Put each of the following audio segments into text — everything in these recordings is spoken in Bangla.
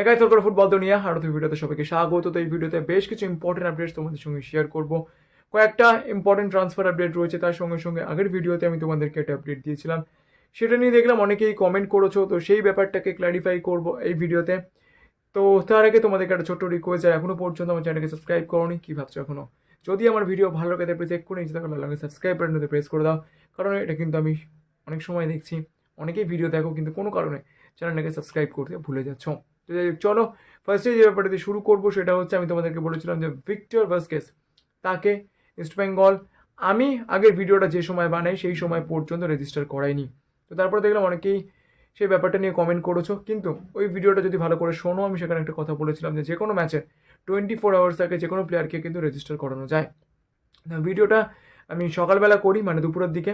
একাই তোর করে ফুটবল দুনিয়া আর তো ভিডিওতে সবাইকে স্বাগত। তো এই ভিডিওতে বেশ কিছু ইম্পর্টেন্ট আপডেটস তোমাদের সঙ্গে শেয়ার করব। কয়েকটা ইম্পর্টেন্ট ট্রান্সফার আপডেট রয়েছে, তার সঙ্গে সঙ্গে আগের ভিডিওতে আমি তোমাদেরকে একটা আপডেট দিয়েছিলাম। সেটা নিয়ে দেখলাম অনেকেই কমেন্ট করেছ, তো সেই ব্যাপারটাকে ক্ল্যারিফাই করব এই ভিডিওতে। তো তার আগে তোমাদেরকে একটা ছোট্ট রিকোয়েস্ট আর এখনও পর্যন্ত আমার চ্যানেলকে সাবস্ক্রাইব করোনি, কী ভাবছ এখনও? যদি আমার ভিডিও ভালো লাগে, তাহলে প্লিজ এক্ষুনি নিচে থাকা লাগে সাবস্ক্রাইব বাটনতে প্রেস করে দাও। কারণ এটা কিন্তু আমি অনেক সময় দেখছি, অনেকেই ভিডিও দেখো, কিন্তু কোনো কারণে চ্যানেলটাকে সাবস্ক্রাইব করতে ভুলে যাচ্ছ। তো যাই হোক, চলো ফার্স্টে যে ব্যাপারটা দিয়ে শুরু করব সেটা হচ্ছে আমি তোমাদেরকে বলেছিলাম যে ভিক্টর ভাস্কেস তাকে ইস্ট বেঙ্গল আমি আগের ভিডিওটা যে সময় বানাই সেই সময় পর্যন্ত রেজিস্টার করাইনি। তো তারপরে দেখলাম অনেকেই সেই ব্যাপারটা নিয়ে কমেন্ট করেছ কিন্তু ওই ভিডিওটা যদি ভালো করে শোনো আমি সেখানে একটা কথা বলেছিলাম যে যে কোনো ম্যাচে টোয়েন্টি ফোর আওয়ার্স থাকে যে কোনো প্লেয়ারকে কিন্তু রেজিস্টার করানো যায়। ভিডিওটা আমি সকালবেলা করি মানে দুপুরের দিকে।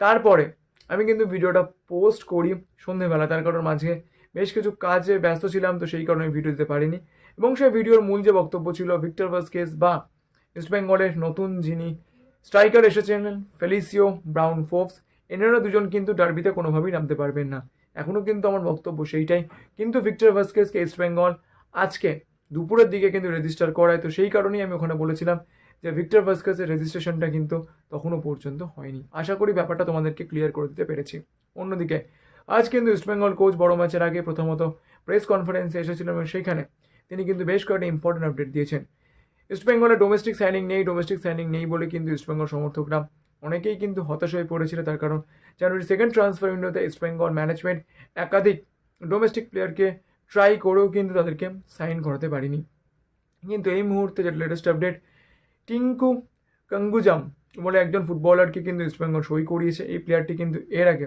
তারপরে আমি কিন্তু ভিডিওটা পোস্ট করি সন্ধেবেলা তার কারণ মাঝে বেশ কিছু কাজে ব্যস্ত ছিলাম, তো সেই কারণে ভিডিও দিতে পারিনি। এবং সেই ভিডিওর মূল যে বক্তব্য ছিল ভিক্টর ভাস্কেস বা ইস্ট বেঙ্গলের নতুন যিনি স্ট্রাইকার এসেছেন ফেলিসিও ব্রাউন ফোপস এনারা দুজন কিন্তু ডার্বিতে কোনোভাবেই নামতে পারবেন না। এখনও কিন্তু আমার বক্তব্য সেইটাই। কিন্তু ভিক্টর ভাস্কেসকে ইস্ট বেঙ্গল আজকে দুপুরের দিকে কিন্তু রেজিস্টার করায়, তো সেই কারণেই আমি ওখানে বলেছিলাম যে ভিক্টর ভাস্কেসের রেজিস্ট্রেশনটা কিন্তু তখনও পর্যন্ত হয়নি। আশা করি ব্যাপারটা তোমাদেরকে ক্লিয়ার করে দিতে পেরেছি। অন্যদিকে আজ কিন্তু ইস্টবেঙ্গল কোচ বড় ম্যাচের আগে প্রথমত প্রেস কনফারেন্সে এসেছিলেন এবং সেখানে। তিনি কিন্তু বেশ কয়েকটা ইম্পর্টেন্ট আপডেট দিয়েছেন। ইস্টবেঙ্গলের ডোমেস্টিক সাইনিং নেই ডোমেস্টিক সাইনিং নেই বলে কিন্তু ইস্টবেঙ্গল সমর্থকরা অনেকেই কিন্তু হতাশ হয়ে পড়েছিল। তার কারণ জানুয়ারি সেকেন্ড ট্রান্সফার উইন্ডোতে ইস্টবেঙ্গল ম্যানেজমেন্ট একাধিক ডোমেস্টিক প্লেয়ারকে ট্রাই করেও কিন্তু তাদেরকে সাইন করাতে পারিনি। কিন্তু এই মুহূর্তে যেটা লেটেস্ট আপডেট টিঙ্কু কাঙ্গুজাম বলে একজন ফুটবলারকে কিন্তু ইস্টবেঙ্গল সই করিয়েছে। এই প্লেয়ারটি কিন্তু এর আগে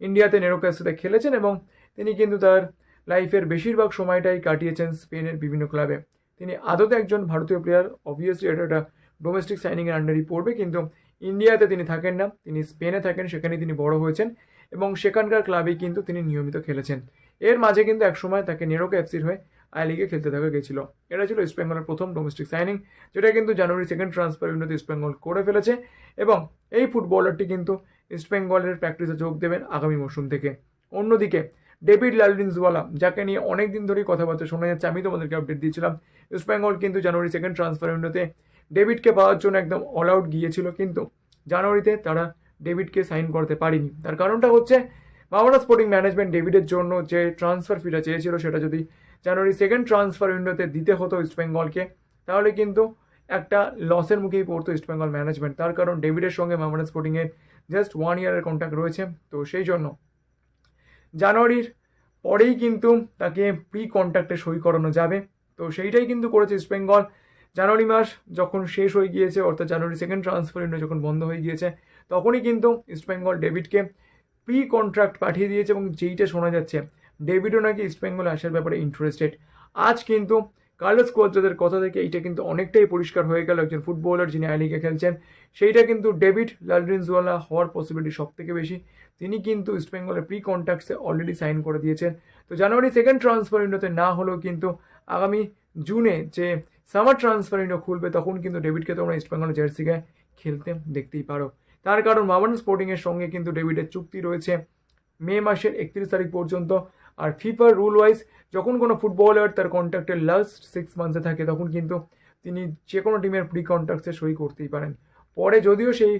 ইন্ডিয়াতে নেরোকার সাথে খেলেছেন এবং তিনি কিন্তু তার লাইফের বেশিরভাগ সময়টাই কাটিয়েছেন স্পেনের বিভিন্ন ক্লাবে। তিনি আদতে একজন ভারতীয় প্লেয়ার অবভিয়াসলি এটা একটা ডোমেস্টিক সাইনিংয়ের আন্ডারই পড়বে, কিন্তু ইন্ডিয়াতে তিনি থাকেন না, তিনি স্পেনে থাকেন সেখানে তিনি বড় হয়েছেন এবং সেখানকার ক্লাবেই কিন্তু তিনি নিয়মিত খেলেছেন। এর মাঝে কিন্তু একসময় তাকে নেরোকা এফসির হয়ে আই লিগে খেলতে দেখা গেছিল। এটা ছিল ইস্টবেঙ্গলের প্রথম ডোমেস্টিক সাইনিং যেটা কিন্তু জানুয়ারি সেকেন্ড ট্রান্সফার উইন্ডোতে ইস্টবেঙ্গল করে ফেলেছে এবং এই ফুটবলারটি কিন্তু ইস্টবেঙ্গলের প্র্যাকটিসে যোগ দেবেন আগামী মৌসুম থেকে। অন্যদিকে, ডেভিড লালডিনসওয়ালা যাকে নিয়ে অনেক দিন ধরেই কথাবার্তা শোনা যাচ্ছে, আমি তোমাদেরকে আপডেট দিয়েছিলাম ইস্টবেঙ্গল কিন্তু জানুয়ারি সেকেন্ড ট্রান্সফার উইন্ডোতে ডেভিডকে পাওয়ার জন্য একদম অল আউট গিয়েছিল, কিন্তু জানুয়ারিতে তারা ডেভিডকে সাইন করতে পারেনি। তার কারণটা হচ্ছে, মাওনা স্পোর্টিং ম্যানেজমেন্ট ডেভিডের জন্য যে ট্রান্সফার ফিটা চেয়েছিল, সেটা যদি জানুয়ারি সেকেন্ড ট্রান্সফার উইন্ডোতে দিতে হতো ইস্টবেঙ্গলকে তাহলে কিন্তু একটা লসের মুখেই পড়তো ইস্টবেঙ্গল ম্যানেজমেন্ট তার কারণ ডেভিডের সঙ্গে মামনা স্পোর্টিংয়ের জাস্ট ওয়ান ইয়ারের কন্ট্রাক্ট রয়েছে, তো সেই জন্য জানুয়ারির পরেই কিন্তু তাকে প্রি কন্ট্যাক্টে সই করানো যাবে। তো সেইটাই কিন্তু করেছে ইস্টবেঙ্গল জানুয়ারি মাস যখন শেষ হয়ে গিয়েছে, অর্থাৎ জানুয়ারি সেকেন্ড ট্রান্সফার উইন্ডো যখন বন্ধ হয়ে গিয়েছে, তখনই কিন্তু ইস্টবেঙ্গল ডেভিডকে প্রি কন্ট্রাক্ট পাঠিয়ে দিয়েছে এবং যেইটা শোনা যাচ্ছে ডেভিডও নাকি ইস্টবেঙ্গলে আসার ব্যাপারে ইন্টারেস্টেড আজ কিন্তু কার্লোস কোয়াদ্রাদের কথা থেকে এইটা কিন্তু অনেকটাই পরিষ্কার হয়ে গেল একজন ফুটবলার যিনি আই লিগে খেলছেন। সেইটা কিন্তু ডেভিড লালড্রিনসওয়ালা হওয়ার পসিবিলিটি সব থেকে বেশি। তিনি কিন্তু ইস্টবেঙ্গলের প্রি কন্ট্যাক্টসে অলরেডি সাইন করে দিয়েছেন। তো জানুয়ারি সেকেন্ড ট্রান্সফার উইন্ডোতে না হলেও কিন্তু আগামী জুনে যে সামার ট্রান্সফার উইন্ডো খুলবে, তখন কিন্তু ডেভিডকে তোমরা ইস্টবেঙ্গলের জার্সি গায়ে খেলতে দেখতেই পারো। তার কারণ মামান স্পোর্টিংয়ের সঙ্গে কিন্তু ডেভিডের চুক্তি রয়েছে। মে মাসের একত্রিশ তারিখ পর্যন্ত। আর ফিফার রুল ওয়াইজ যখন কোনো ফুটবলার তার কন্ট্রাক্টের লাস্ট সিক্স মান্থসে থাকে, তখন কিন্তু তিনি যে কোনো টিমের প্রি কন্ট্রাক্টসে সই করতেই পারেন। পরে যদিও সেই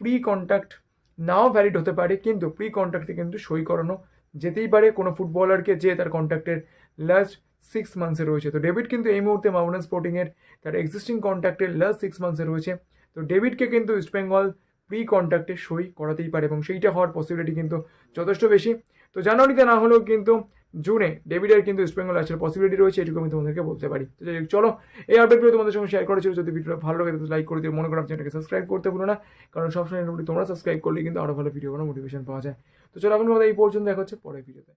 প্রি কন্ট্রাক্ট নাও ভ্যালিড হতে পারে, কিন্তু প্রি কন্ট্রাক্টে কিন্তু সই করানো যেতেই পারে। কোনো ফুটবলারকে যে তার কন্ট্রাক্টের লাস্ট সিক্স মান্থসে রয়েছে। তো ডেভিড কিন্তু এই মুহূর্তে মাউন্টেন স্পোর্টিংয়ের তার এক্সিস্টিং কন্ট্রাক্টের লাস্ট সিক্স মান্থসে রয়েছে। তো ডেভিডকে কিন্তু ইস্টবেঙ্গল প্রি কন্ট্রাক্টে সই করাতেই পারে এবং সেইটা হওয়ার পসিবিলিটি কিন্তু যথেষ্ট বেশি। তো জানুয়ারিতে না হলেও কিন্তু জুনে ডেভিডের কিন্তু ইস্টবেঙ্গল আসার পসিবিলিটি রয়েছে, এটুকু আমি তোমাদেরকে বলতে পারি। তো যাই চলো, এই আপডেটগুলো তোমাদের সঙ্গে শেয়ার করেছিল যদি ভিডিওটা ভালো লাগে, তাহলে লাইক করে দিও। মনে করো চ্যানেলকে সাবস্ক্রাইব করতে ভুলো না, কারণ সবসময় তোমরা সাবস্ক্রাইব করলে কিন্তু আরও ভালো ভিডিও কোনো মোটিভেশন পাওয়া যায়। তো চলো এখন এই পর্যন্ত দেখা হচ্ছে, পরের ভিডিওতে